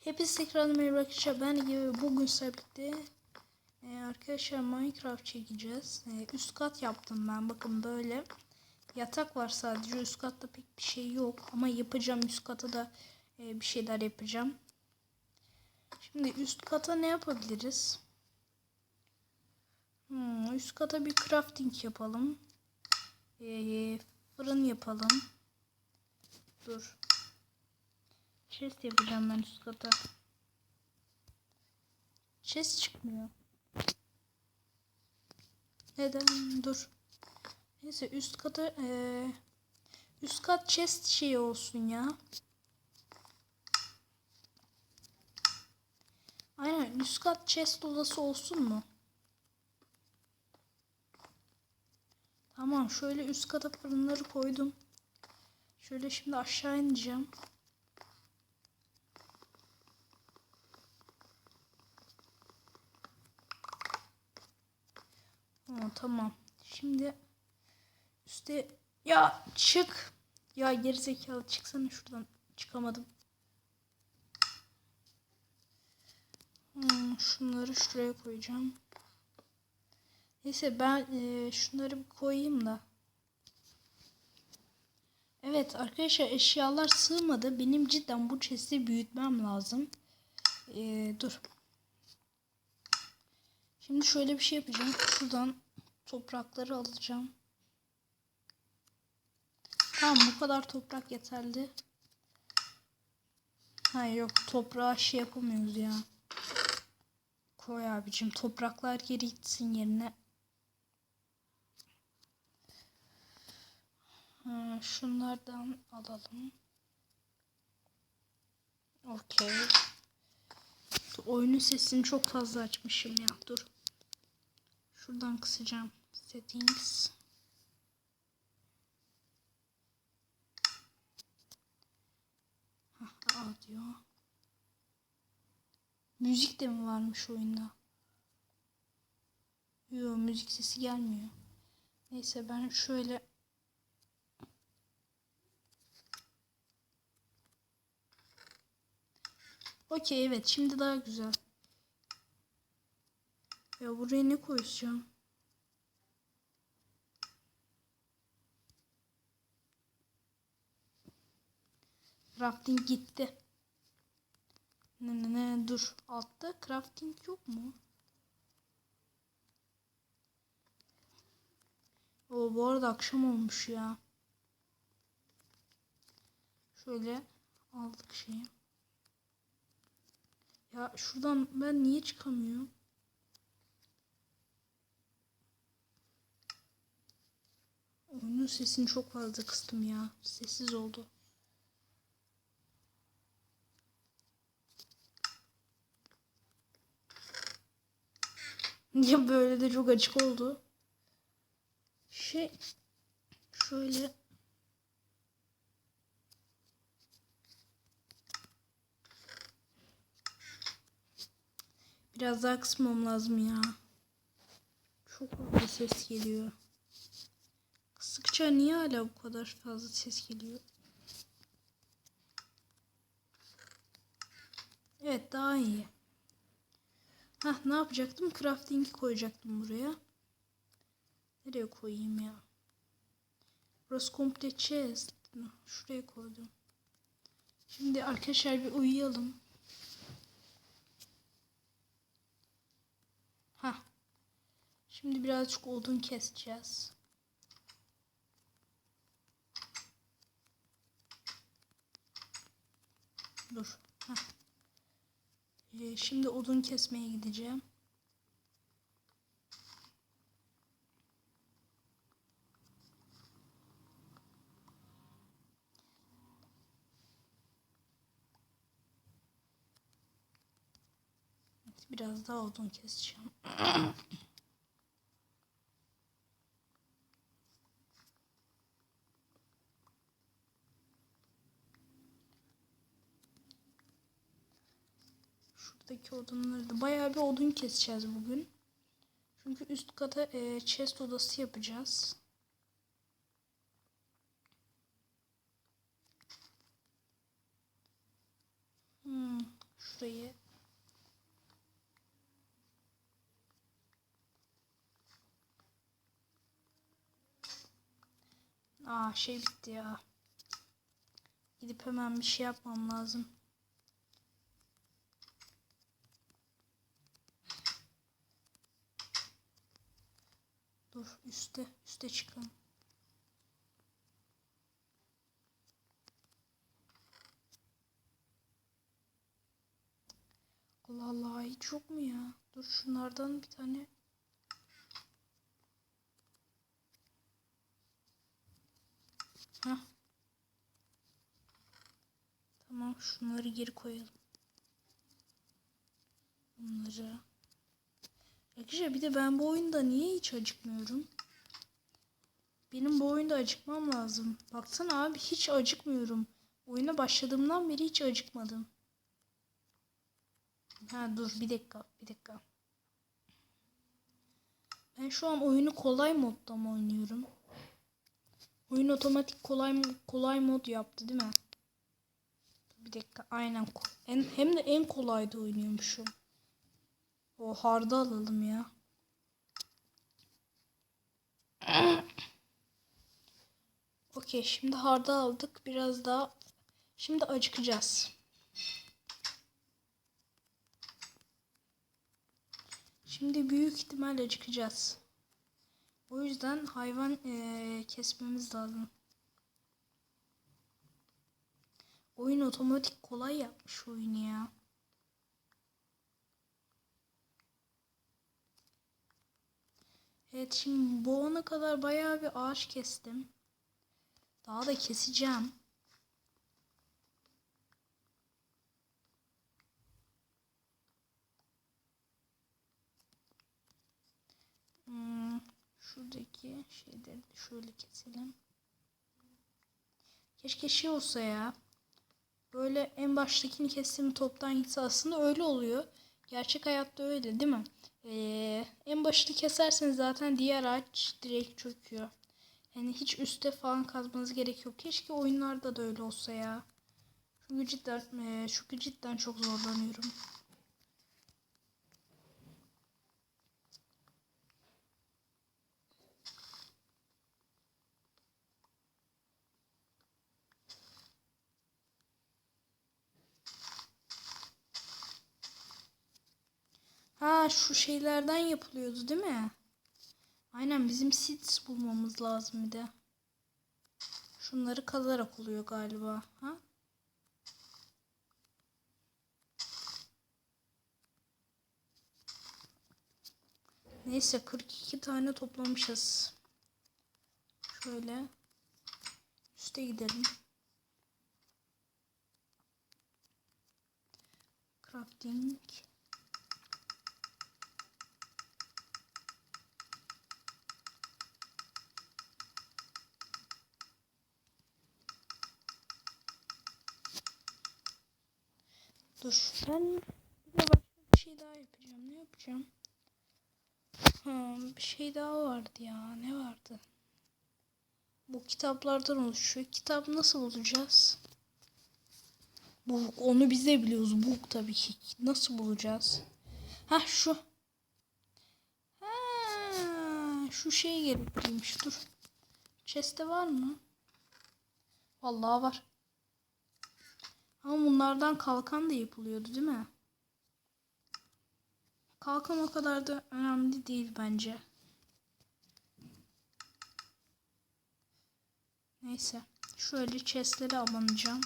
Hepinize tekrar merhaba arkadaşlar. Ben gibi bugün sizlerle birlikte e, arkadaşlar Minecraft çekeceğiz. E, üst kat yaptım ben. Bakın böyle yatak var sadece. Üst katta pek bir şey yok. Ama yapacağım üst kata da e, bir şeyler yapacağım. Şimdi üst kata ne yapabiliriz? Hmm, üst kata bir crafting yapalım. E, fırın yapalım. Dur. Chest yapacağım ben üst kata. Chest çıkmıyor. Neden? Dur. Neyse üst kata eee üst kat chest şey olsun ya. Aynen üst kat chest odası olsun mu? Tamam şöyle üst kata fırınları koydum. Şöyle şimdi aşağı ineceğim. Ha, tamam. Şimdi üstte ya çık. Ya gerizekalı çıksana şuradan. Çıkamadım. Hmm, şunları şuraya koyacağım. Neyse ben e, şunları bir koyayım da. Evet arkadaşlar eşyalar sığmadı. Benim cidden bu chest'i büyütmem lazım. E, dur. Şimdi şöyle bir şey yapacağım. Şuradan toprakları alacağım. Tamam bu kadar toprak yeterli. Hayır yok toprağa şey yapamıyoruz ya. Koy abicim topraklar geri gitsin yerine. Ha, şunlardan alalım. Okey. Oyunun sesini çok fazla açmışım ya. Dur. Şuradan kısacağım. Settings. Audio. Müzik de mi varmış oyunda? Yok müzik sesi gelmiyor. Neyse ben şöyle Okey evet şimdi daha güzel. Ya buraya ne koyacağım? Crafting gitti. Ne ne ne dur. Altta crafting yok mu? O bu arada akşam olmuş ya. Şöyle aldık şeyi. Ya şuradan ben niye çıkamıyorum? Oyunun sesini çok fazla kıstım ya. Sessiz oldu. Ya böyle de çok açık oldu. Şey şöyle Biraz daha kısmam lazım ya. Çok fazla ses geliyor. Kısıkça niye hala bu kadar fazla ses geliyor? Evet daha iyi. Hah ne yapacaktım? Crafting'i koyacaktım buraya. Nereye koyayım ya? Burası komple chest. Şuraya koydum. Şimdi arkadaşlar bir uyuyalım. Hah. Şimdi birazcık odun keseceğiz. Dur. Ee, şimdi odun kesmeye gideceğim. Biraz daha odun keseceğim. Şuradaki odunları da bayağı bir odun keseceğiz bugün. Çünkü üst kata e, chest odası yapacağız. Hmm, şurayı. Aa şey bitti ya. Gidip hemen bir şey yapmam lazım. Dur üste üste çıkalım. Allah Allah hiç yok mu ya? Dur şunlardan bir tane. Heh. Tamam şunları geri koyalım. Bunları. Arkadaşlar bir de ben bu oyunda niye hiç acıkmıyorum? Benim bu oyunda acıkmam lazım. Baksana abi hiç acıkmıyorum. Oyuna başladığımdan beri hiç acıkmadım. Ha dur bir dakika bir dakika. Ben şu an oyunu kolay modda mı oynuyorum? Oyun otomatik kolay kolay mod yaptı değil mi? Bir dakika aynen en, hem de en kolayda oynuyormuşum. O harda alalım ya. Okey şimdi harda aldık. Biraz daha şimdi acıkacağız. Şimdi büyük ihtimalle acıkacağız. O yüzden hayvan ee, kesmemiz lazım. Oyun otomatik kolay yapmış oyunu ya. Evet şimdi bu ana kadar bayağı bir ağaç kestim. Daha da keseceğim. Hmm, şuradaki şeyleri şöyle keselim. Keşke şey olsa ya. Böyle en baştakini kestim toptan gitse aslında öyle oluyor. Gerçek hayatta öyle değil mi? Ee, en başını keserseniz zaten diğer ağaç direkt çöküyor. Yani hiç üste falan kazmanız gerek yok. Keşke oyunlarda da öyle olsa ya. Çünkü cidden, e, çünkü cidden çok zorlanıyorum. Ha şu şeylerden yapılıyordu değil mi? Aynen bizim seeds bulmamız lazım bir de. Şunları kazarak oluyor galiba. Ha? Neyse 42 tane toplamışız. Şöyle üste gidelim. Crafting. Dur ben bir de başka bir şey daha yapacağım. Ha, bir şey daha vardı ya. Ne vardı? Bu kitaplardan oluşuyor. Kitap nasıl bulacağız? Bu onu biz de biliyoruz. Bu tabii ki. Nasıl bulacağız? Ha şu. Ha, şu şey gerekliymiş. Dur. Chest'te var mı? Vallahi var. Ama bunlardan kalkan da yapılıyordu değil mi? Kalkan o kadar da önemli değil bence. Neyse. Şöyle chestleri abanacağım.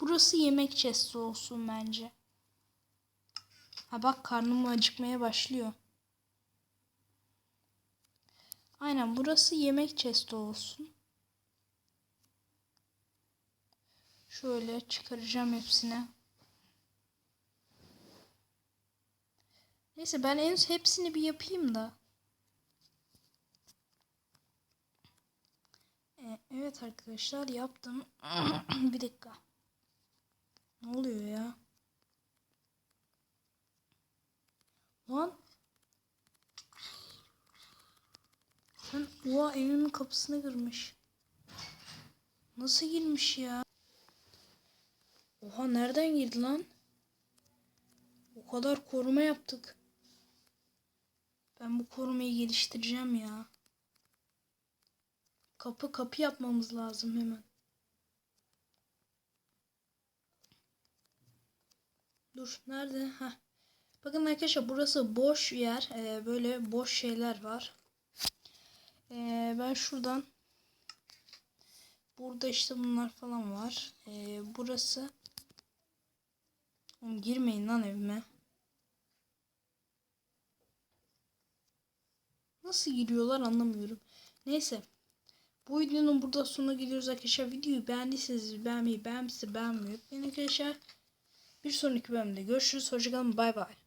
Burası yemek chesti olsun bence. Ha bak karnım acıkmaya başlıyor. Aynen burası yemek chesti olsun. Şöyle çıkaracağım hepsini. Neyse ben en hepsini bir yapayım da. Ee, evet arkadaşlar yaptım. bir dakika. Ne oluyor ya? Lan. Oha evimin kapısını kırmış. Nasıl girmiş ya? Oha nereden girdi lan? O kadar koruma yaptık. Ben bu korumayı geliştireceğim ya. Kapı kapı yapmamız lazım hemen. Dur nerede? Heh. Bakın arkadaşlar burası boş yer. Ee, böyle boş şeyler var. Ee, ben şuradan burada işte bunlar falan var. Ee, burası Oğlum girmeyin lan evime. Nasıl giriyorlar anlamıyorum. Neyse. Bu videonun burada sonuna gidiyoruz arkadaşlar. Videoyu beğendiyseniz beğenmeyi, beğenmişse beğenmeyi unutmayın arkadaşlar. Bir sonraki bölümde görüşürüz. Hoşçakalın. Bay bay.